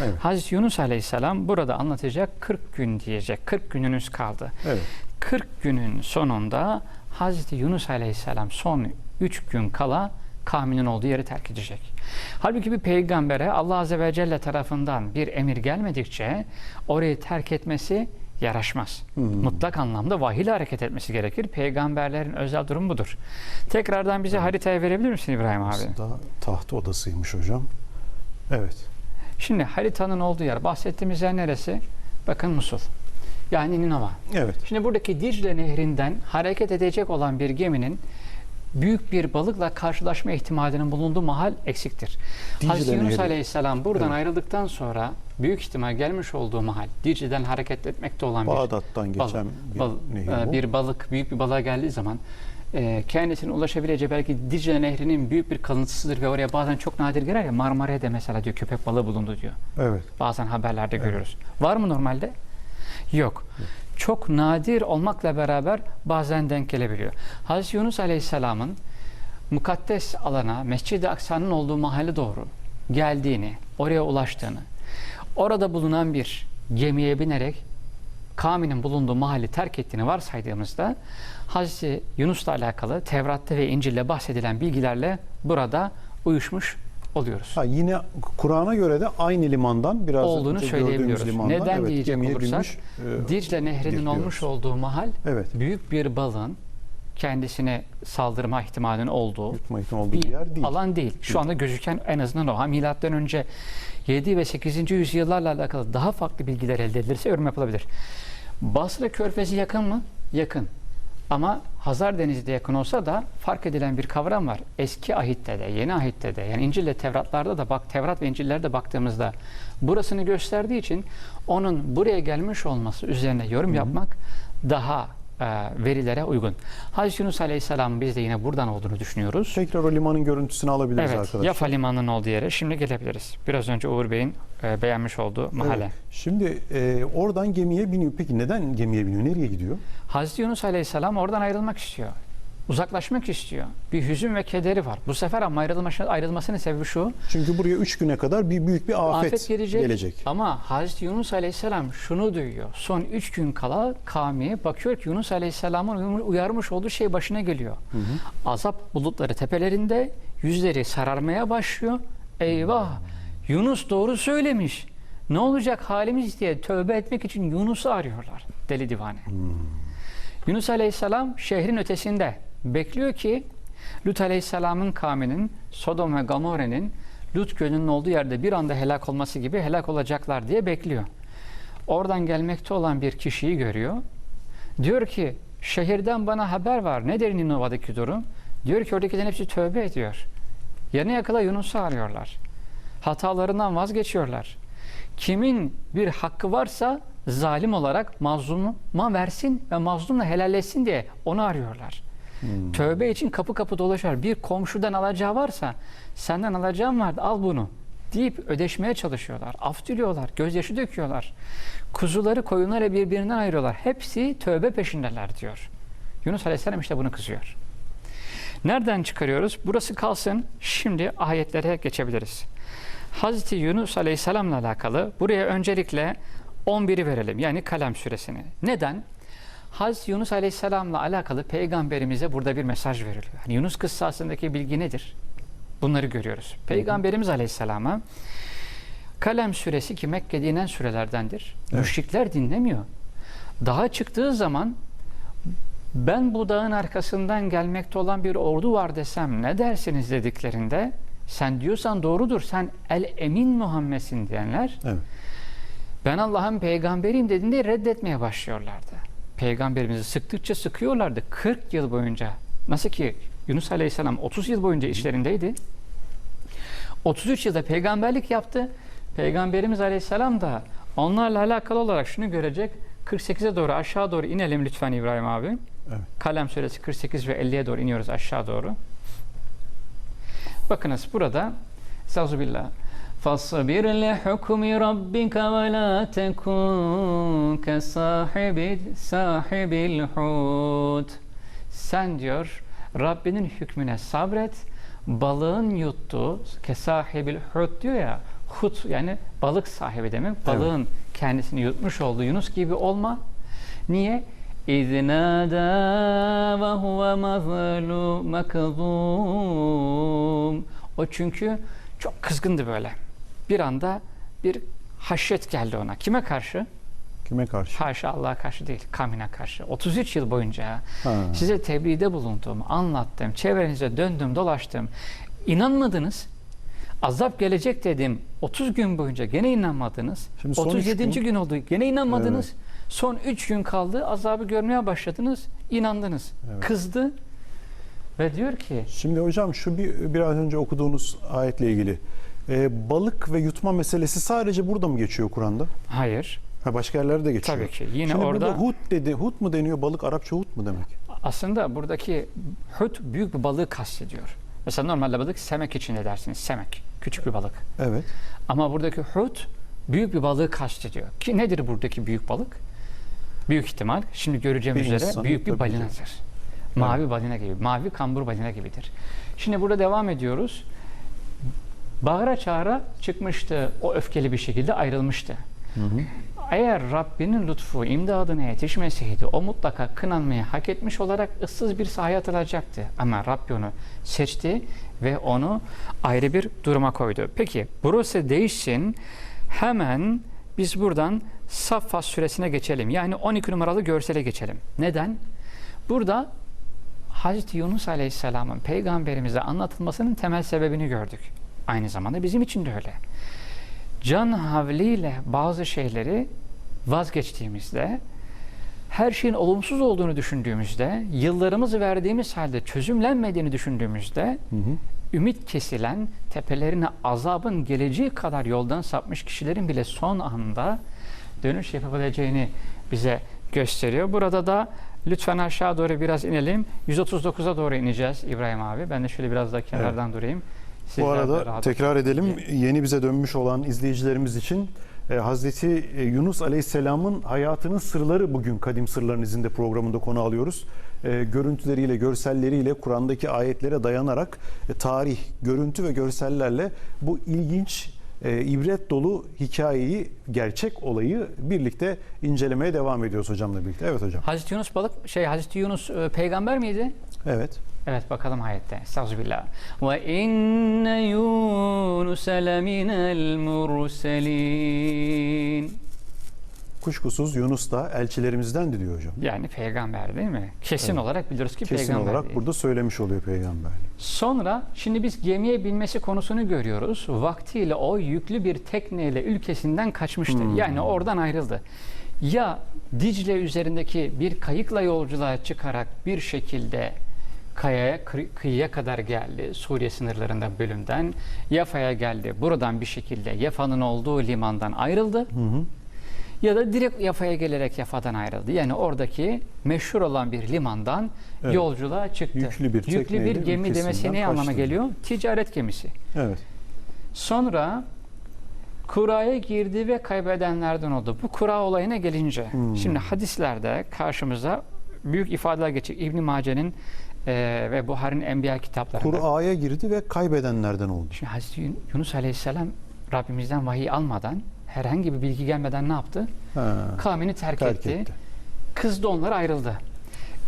Evet. Hazreti Yunus Aleyhisselam burada anlatacak 40 gün diyecek. 40 gününüz kaldı. Evet. 40 günün sonunda Hazreti Yunus Aleyhisselam son 3 gün kala kavminin olduğu yeri terk edecek. Halbuki bir peygambere Allah Azze ve Celle tarafından bir emir gelmedikçe orayı terk etmesi yaraşmaz. Hmm. Mutlak anlamda vahiyle hareket etmesi gerekir. Peygamberlerin özel durumu budur. Tekrardan bize haritayı verebilir misin İbrahim abi? Aslında taht odasıymış hocam. Evet. Şimdi haritanın olduğu yer bahsettiğimiz yer neresi? Bakın Musul. Yani Ninova. Evet. Şimdi buradaki Dicle Nehri'nden hareket edecek olan bir geminin büyük bir balıkla karşılaşma ihtimalinin bulunduğu mahal eksiktir. Dicle Hazreti Yunus Nehri. Aleyhisselam buradan Evet. ayrıldıktan sonra büyük ihtimal gelmiş olduğu mahal Dicle'den hareket etmekte olan bir Bağdat'tan bal- geçen bir bal- nehir e, bu. bir balık büyük bir balığa geldiği zaman e, kendisine ulaşabileceği belki Dicle Nehri'nin büyük bir kalıntısıdır ve oraya bazen çok nadir girer ya Marmara'da mesela diyor köpek balığı bulundu diyor. Evet. Bazen haberlerde görüyoruz. Var mı normalde? Yok. Çok nadir olmakla beraber bazen denk gelebiliyor. Hazreti Yunus Aleyhisselam'ın mukaddes alana, Mescid-i Aksa'nın olduğu mahalle doğru geldiğini, oraya ulaştığını, orada bulunan bir gemiye binerek kavminin bulunduğu mahalli terk ettiğini varsaydığımızda Hazreti Yunus'la alakalı Tevrat'ta ve İncil'de bahsedilen bilgilerle burada uyuşmuş oluyoruz. Ha, yine Kur'an'a göre de aynı limandan biraz olduğunu söyleyebiliyoruz. limandan, Neden evet, diyecek olursak binmiş, e, Dicle Nehri'nin olmuş olduğu mahal Evet. büyük bir balığın kendisine saldırma ihtimalinin olduğu yutma ihtimali olduğu bir yer değil. alan değil. Şu anda gözüken en azından o. Ha, milattan önce 7 ve 8. yüzyıllarla alakalı daha farklı bilgiler elde edilirse yorum yapılabilir. Basra Körfezi yakın mı? Yakın. Ama Hazar Denizi de yakın olsa da fark edilen bir kavram var. Eski ahitte de, yeni ahitte de, yani İncil ile Tevratlarda da bak Tevrat ve İncil'lerde baktığımızda burasını gösterdiği için onun buraya gelmiş olması üzerine yorum yapmak daha verilere uygun. Hazreti Yunus Aleyhisselam biz de yine buradan olduğunu düşünüyoruz. Tekrar o limanın görüntüsünü alabiliriz Evet, arkadaşlar. Yafa Limanı'nın olduğu yere şimdi gelebiliriz. Biraz önce Uğur Bey'in e, beğenmiş olduğu mahalle. Evet. Şimdi e, oradan gemiye biniyor. Peki neden gemiye biniyor? Nereye gidiyor? Hazreti Yunus Aleyhisselam oradan ayrılmak istiyor. Uzaklaşmak istiyor. Bir hüzün ve kederi var. Bu sefer ama ayrılması, ayrılmasının sebebi şu. Çünkü buraya üç güne kadar bir büyük bir afet, Afet, gelecek. gelecek. Ama Hazreti Yunus Aleyhisselam şunu duyuyor. Son üç gün kala kavmi bakıyor ki Yunus Aleyhisselam'ın uyarmış olduğu şey başına geliyor. Azap bulutları tepelerinde yüzleri sararmaya başlıyor. Eyvah! Yunus doğru söylemiş. Ne olacak halimiz diye tövbe etmek için Yunus'u arıyorlar. Deli divane. Yunus Aleyhisselam şehrin ötesinde bekliyor ki Lut Aleyhisselam'ın kavminin Sodom ve Gomorre'nin Lut gölünün olduğu yerde bir anda helak olması gibi helak olacaklar diye bekliyor. Oradan gelmekte olan bir kişiyi görüyor. Diyor ki şehirden bana haber var. Nedir Ninova'daki durum? Diyor ki oradakilerin hepsi tövbe ediyor. Yerine yakala Yunus'u arıyorlar. Hatalarından vazgeçiyorlar. Kimin bir hakkı varsa zalim olarak mazluma versin ve mazlumla helalleşsin diye onu arıyorlar. Tövbe için kapı kapı dolaşıyor. Bir komşudan alacağı varsa senden alacağım vardı al bunu deyip ödeşmeye çalışıyorlar. Af diliyorlar, gözyaşı döküyorlar. Kuzuları koyunları birbirinden ayırıyorlar. Hepsi tövbe peşindeler diyor. Yunus Aleyhisselam işte bunu kızıyor. Nereden çıkarıyoruz? Burası kalsın. Şimdi ayetlere geçebiliriz. Hazreti Yunus Aleyhisselam'la alakalı buraya öncelikle 11'i verelim. Yani Kalem suresini. Neden? Hazreti Yunus Aleyhisselam'la alakalı peygamberimize burada bir mesaj veriliyor. Yani Yunus kıssasındaki bilgi nedir? Bunları görüyoruz. Peygamberimiz Aleyhisselam'a Kalem suresi ki Mekke'de inen sürelerdendir. Evet. Müşrikler dinlemiyor. Dağa çıktığı zaman ben bu dağın arkasından gelmekte olan bir ordu var desem ne dersiniz dediklerinde sen diyorsan doğrudur sen el emin Muhammed'sin diyenler Evet. ben Allah'ın peygamberiyim dediğinde reddetmeye başlıyorlardı. Peygamberimizi sıktıkça sıkıyorlardı 40 yıl boyunca. Nasıl ki Yunus Aleyhisselam 30 yıl boyunca işlerindeydi. 33 yılda peygamberlik yaptı. Peygamberimiz Aleyhisselam da onlarla alakalı olarak şunu görecek. 48'e doğru aşağı doğru inelim lütfen İbrahim abi. Evet. Kalem suresi 48 ve 50'ye doğru iniyoruz aşağı doğru. Bakınız burada Estağfirullah. فَاصْبِرْ لِحُكْمِ رَبِّكَ وَلَا تَكُنْ كَصَاحِبِ صَاحِبِ الْحُوتِ Sen diyor Rabbinin hükmüne sabret. Balığın yuttuğu kesahibil hut diyor ya hut yani balık sahibi demek. Balığın kendisini yutmuş olduğu Yunus gibi olma. Niye? اِذْ نَادَى وَهُوَ مَظْلُومٌ مَكْظُومٌ O çünkü çok kızgındı böyle. Bir anda bir haşyet geldi ona. Kime karşı? Kime karşı? Haşa Allah'a karşı değil, kavmine karşı. 33 yıl boyunca Ha. size tebliğde bulundum, anlattım, çevrenize döndüm, dolaştım. İnanmadınız. Azap gelecek dedim. 30 gün boyunca gene inanmadınız. Şimdi son 37. üç gün- gün oldu. Gene inanmadınız. Son 3 gün kaldı. Azabı görmeye başladınız. inandınız. Evet. Kızdı ve diyor ki Şimdi hocam şu bir biraz önce okuduğunuz ayetle ilgili e, balık ve yutma meselesi sadece burada mı geçiyor Kur'an'da? hayır. Ha başka yerlerde de geçiyor. Tabii ki. Yine Şimdi orada burada hut dedi. Hut mu deniyor? Balık Arapça hut mu demek? aslında buradaki hut büyük bir balığı kastediyor. Mesela normalde balık semek içinde dersiniz. Semek. Küçük bir balık. Evet. Ama buradaki hut büyük bir balığı kastediyor. Ki nedir buradaki büyük balık? Büyük ihtimal şimdi göreceğimiz Bir üzere insan, büyük bir balinadır. Mavi balina gibi, mavi kambur balina gibidir. Şimdi burada devam ediyoruz. Bağıra çağıra çıkmıştı, o öfkeli bir şekilde ayrılmıştı. Hı hı. Eğer Rabbinin lütfu imdadına yetişmeseydi o mutlaka kınanmayı hak etmiş olarak ıssız bir sahaya atılacaktı. Ama Rabbi onu seçti ve onu ayrı bir duruma koydu. Peki burası değişsin. Hemen biz buradan Saffat suresine geçelim. Yani 12 numaralı görsele geçelim. Neden? Burada Hazreti Yunus Aleyhisselam'ın peygamberimize anlatılmasının temel sebebini gördük. Aynı zamanda bizim için de öyle can havliyle bazı şeyleri vazgeçtiğimizde, her şeyin olumsuz olduğunu düşündüğümüzde, yıllarımızı verdiğimiz halde çözümlenmediğini düşündüğümüzde, Hı hı. ümit kesilen, tepelerine azabın geleceği kadar yoldan sapmış kişilerin bile son anda dönüş yapabileceğini bize gösteriyor. Burada da lütfen aşağı doğru biraz inelim. 139'a doğru ineceğiz İbrahim abi. Ben de şöyle biraz daha kenardan durayım. Bu arada tekrar edelim. Yeni bize dönmüş olan izleyicilerimiz için e, Hazreti e, Yunus Aleyhisselam'ın hayatının sırları bugün Kadim Sırların izinde programında konu alıyoruz. E, görüntüleriyle, görselleriyle, Kur'an'daki ayetlere dayanarak tarih, görüntü ve görsellerle bu ilginç, ibret dolu hikayeyi, gerçek olayı birlikte incelemeye devam ediyoruz hocamla birlikte. Evet hocam. Hazreti Yunus balık şey Hazreti Yunus peygamber miydi? Evet. Evet bakalım ayette. Estağfirullah. Ve inne Yunus leminel murselin. Kuşkusuz Yunus da elçilerimizdendi diyor hocam. Yani peygamber değil mi? Kesin Evet. olarak biliyoruz ki Kesin peygamber olarak değil. burada söylemiş oluyor peygamber. Sonra şimdi biz gemiye binmesi konusunu görüyoruz. Vaktiyle o yüklü bir tekneyle ülkesinden kaçmıştı. Hmm. Yani oradan ayrıldı. Ya Dicle üzerindeki bir kayıkla yolculuğa çıkarak bir şekilde kayaya, kı- kıyıya kadar geldi Suriye sınırlarında bölümden. Yafa'ya geldi. Buradan bir şekilde Yafa'nın olduğu limandan ayrıldı. Hı hı. Ya da direkt Yafa'ya gelerek Yafa'dan ayrıldı. Yani oradaki meşhur olan bir limandan Evet. yolculuğa çıktı. Yüklü bir Yüklü bir gemi demesi ne anlama geliyor? Ticaret gemisi. Evet. Sonra kuraya girdi ve kaybedenlerden oldu. Bu kura olayına gelince, Hmm. şimdi hadislerde karşımıza büyük ifadeler geçecek. İbn Mace'nin eee ve Buhari'nin Enbiya kitaplarında. Kur'a'ya girdi ve kaybedenlerden oldu. Şimdi Hazreti Yun- Yunus Aleyhisselam Rabbimizden vahiy almadan, herhangi bir bilgi gelmeden ne yaptı? Ha, Kavmini terk, terk etti. etti. Kızdı onlar ayrıldı.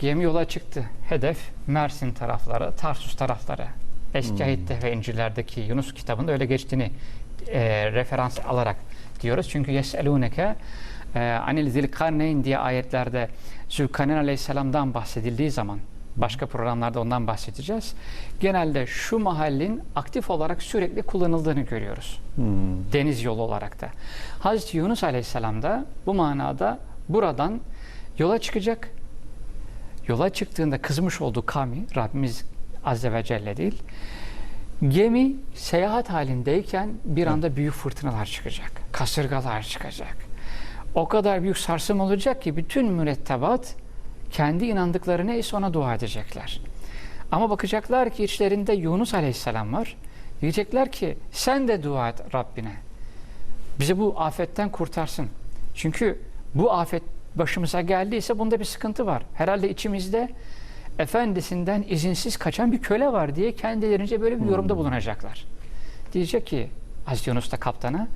Gemi yola çıktı. Hedef Mersin tarafları, Tarsus tarafları. Eski Hmm. Ahit'te ve İncil'lerdeki Yunus kitabında öyle geçtiğini e, referans alarak diyoruz. Çünkü yeselûneke e, anil zilkarneyn diye ayetlerde Zülkarneyn aleyhisselamdan bahsedildiği zaman başka programlarda ondan bahsedeceğiz. Genelde şu mahallin aktif olarak sürekli kullanıldığını görüyoruz Hmm. deniz yolu olarak da. Hazreti Yunus Aleyhisselam da bu manada buradan yola çıkacak. Yola çıktığında kızmış olduğu kavmi, Rabbimiz Azze ve Celle değil, gemi seyahat halindeyken bir anda büyük fırtınalar çıkacak, kasırgalar çıkacak. O kadar büyük sarsım olacak ki bütün mürettebat kendi inandıkları neyse ona dua edecekler. Ama bakacaklar ki içlerinde Yunus Aleyhisselam var. Diyecekler ki sen de dua et Rabbine. Bizi bu afetten kurtarsın. Çünkü bu afet başımıza geldiyse bunda bir sıkıntı var. Herhalde içimizde efendisinden izinsiz kaçan bir köle var diye kendilerince böyle bir yorumda bulunacaklar. Diyecek ki Hazreti Yunus da kaptana.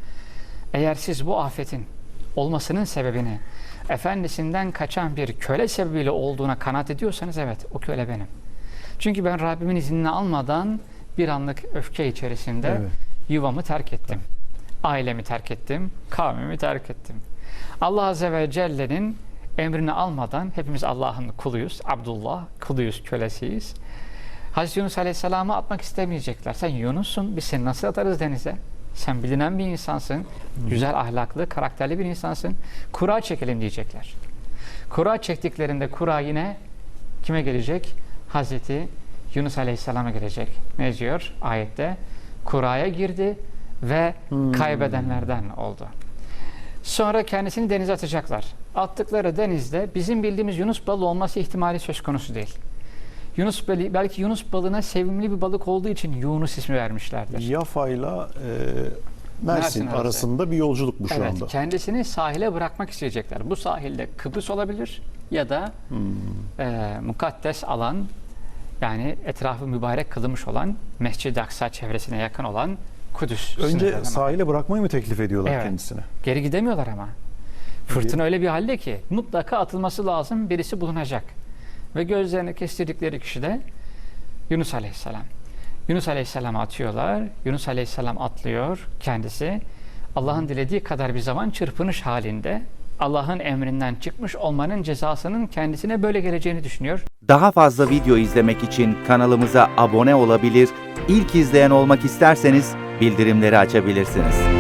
Eğer siz bu afetin olmasının sebebini efendisinden kaçan bir köle sebebiyle olduğuna kanaat ediyorsanız evet o köle benim. Çünkü ben Rabbimin iznini almadan bir anlık öfke içerisinde Evet. yuvamı terk ettim. Ailemi terk ettim, kavmimi terk ettim. Allah Azze ve Celle'nin emrini almadan hepimiz Allah'ın kuluyuz. Abdullah, kuluyuz, kölesiyiz. Hazreti Yunus Aleyhisselam'ı atmak istemeyecekler. Sen Yunus'sun, biz seni nasıl atarız denize? Sen bilinen bir insansın, güzel ahlaklı, karakterli bir insansın. Kura çekelim diyecekler. Kura çektiklerinde kura yine kime gelecek? Hazreti Yunus Aleyhisselam'a gelecek. Ne diyor ayette? Kuraya girdi ve kaybedenlerden oldu. Sonra kendisini denize atacaklar. Attıkları denizde bizim bildiğimiz Yunus balığı olması ihtimali söz konusu değil. Yunus balığı, belki Yunus balığına sevimli bir balık olduğu için Yunus ismi vermişlerdir. Yafa'yla e, Mersin, Mersin arası. arasında bir yolculuk bu şu evet, anda. kendisini sahile bırakmak isteyecekler. Bu sahilde Kıbrıs olabilir ya da Hmm. e, mukaddes alan yani etrafı mübarek kılınmış olan Mescid-i Aksa çevresine yakın olan Kudüs. Önce sahile bırakmayı mı teklif ediyorlar Evet. kendisine? Geri gidemiyorlar ama. Fırtına öyle bir halde ki mutlaka atılması lazım birisi bulunacak. Ve gözlerini kestirdikleri kişi de Yunus Aleyhisselam. Yunus Aleyhisselam'ı atıyorlar. Yunus Aleyhisselam atlıyor kendisi. Allah'ın dilediği kadar bir zaman çırpınış halinde Allah'ın emrinden çıkmış olmanın cezasının kendisine böyle geleceğini düşünüyor. Daha fazla video izlemek için kanalımıza abone olabilir, ilk izleyen olmak isterseniz bildirimleri açabilirsiniz.